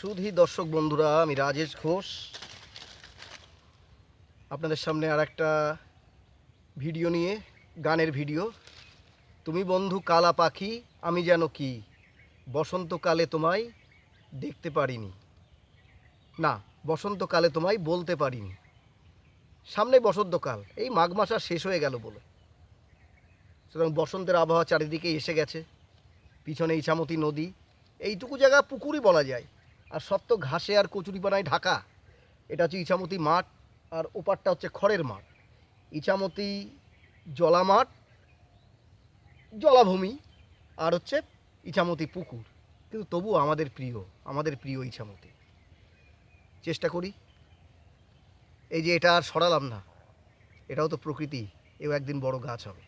সুধী দর্শক বন্ধুরা, আমি রাজেশ ঘোষ। আপনাদের সামনে আর একটা ভিডিও নিয়ে, গানের ভিডিও। তুমি বন্ধু কালা পাখি, আমি যেন কি? বসন্তকালে তোমায় দেখতে পারিনি। না, বসন্তকালে তোমায় বলতে পারিনি। সামনে বসন্তকাল, এই মাঘ মাস আর শেষ হয়ে গেল বলে। সুতরাং বসন্তের আবহাওয়া চারিদিকে এসে গেছে। পিছনে ইছামতি নদী, এইটুকু জায়গা পুকুরই বলা যায়। আর সব তো ঘাসে আর কচুরিপানায় ঢাকা। এটা হচ্ছে ইছামতি মাঠ আর ওপারটা হচ্ছে খড়ের মাঠ। ইছামতি জলা মাঠ, জলাভূমি আর হচ্ছে ইছামতি পুকুর। কিন্তু তবু আমাদের প্রিয় আমাদের প্রিয় ইছামতি। চেষ্টা করি। এই যে এটা আর সরালাম না, এটাও তো প্রকৃতি, এও একদিন বড় গাছ হবে।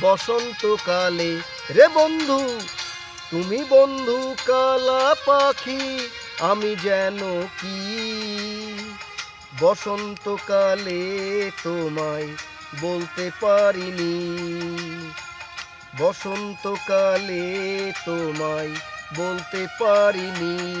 বসন্তকালে। রে বন্ধু, তুমি বন্ধু কালা পাখি, আমি যেন কি? বসন্তকালে তোমায় বলতে পারিনি। বসন্তকালে তোমায় বলতে পারিনি।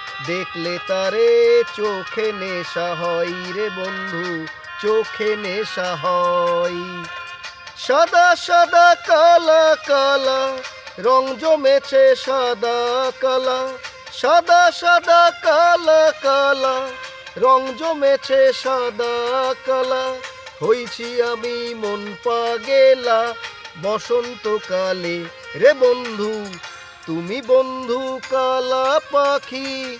দেখলে তারে চোখে নেশা হয় রে বন্ধু, চোখে নেশা হয়। সাদা সাদা, কালা কালা, রং জমেছে সাদা, কালা। সাদা সাদা, কালা কালা, রং জমেছে সাদা, কালা। হইছি আমি মন পাগেলা, বসন্তকালে। রে বন্ধু, তুমি বন্ধু কালা পাখি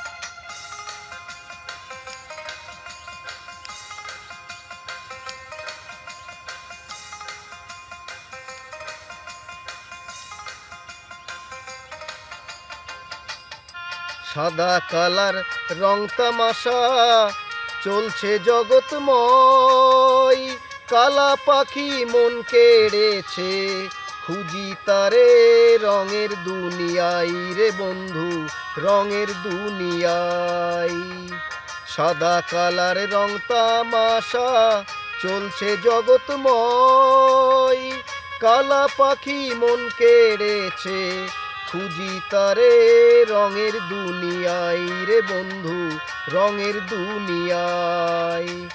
সাদা কালার রং তামাশা, চলছে জগৎময়। কালা পাখি মন কেড়েছে, খুঁজি তারে রঙের দুনিয়াই রে বন্ধু, রঙের দুনিয়াই সাদা কালার রং তামাশা, চলছে জগৎময়। কালা পাখি মন কেড়েছে খুঁজি তারে, রঙের দুনিয়ায় রে বন্ধু, রঙের দুনিয়ায়।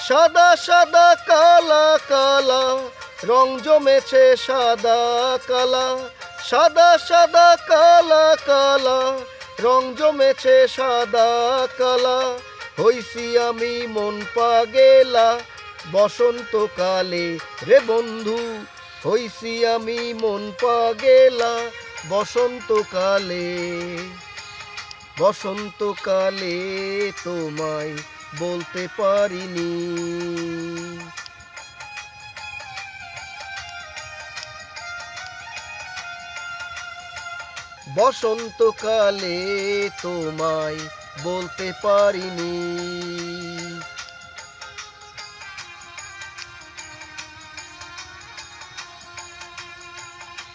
সাদা সাদা, কালা কালা, রং জমেছে সাদা, কালা। সাদা সাদা, কালা কালা, রং জমেছে সাদা, কালা। হইছি আমি মন পাগেলা বসন্তকালে রে বন্ধু। হইছি আমি মন পাগেলা বসন্তকালে বসন্তকালে তোমায় বলতে পারিনি। বসন্তকালে তোমায় বলতে পারিনি।